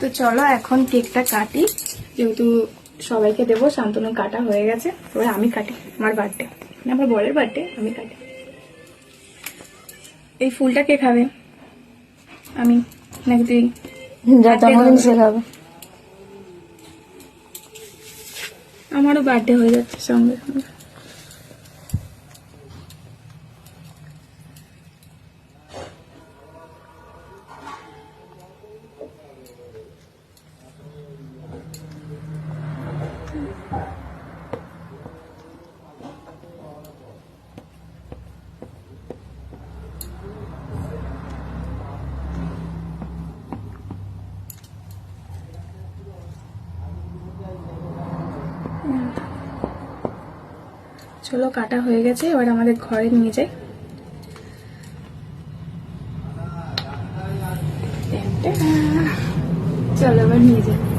তো চলো এখন কেকটা কাটি। যেহেতু সবাইকে দেবো শান্তনু কাটা হয়ে গেছে। এবার আমি কাটি আমার বার্থডে মানে আমার বরের বার্থডে আমি কাটি। এই ফুলটা কে খাবে? আমি? নাকি তুই? খাবে। আমারও বার্থডে হয়ে যাচ্ছে সঙ্গে সঙ্গে। চলো কাটা হয়ে গেছে এবার আমাদের ঘরে নিয়ে যাই। চলো এবার নিয়ে যাই।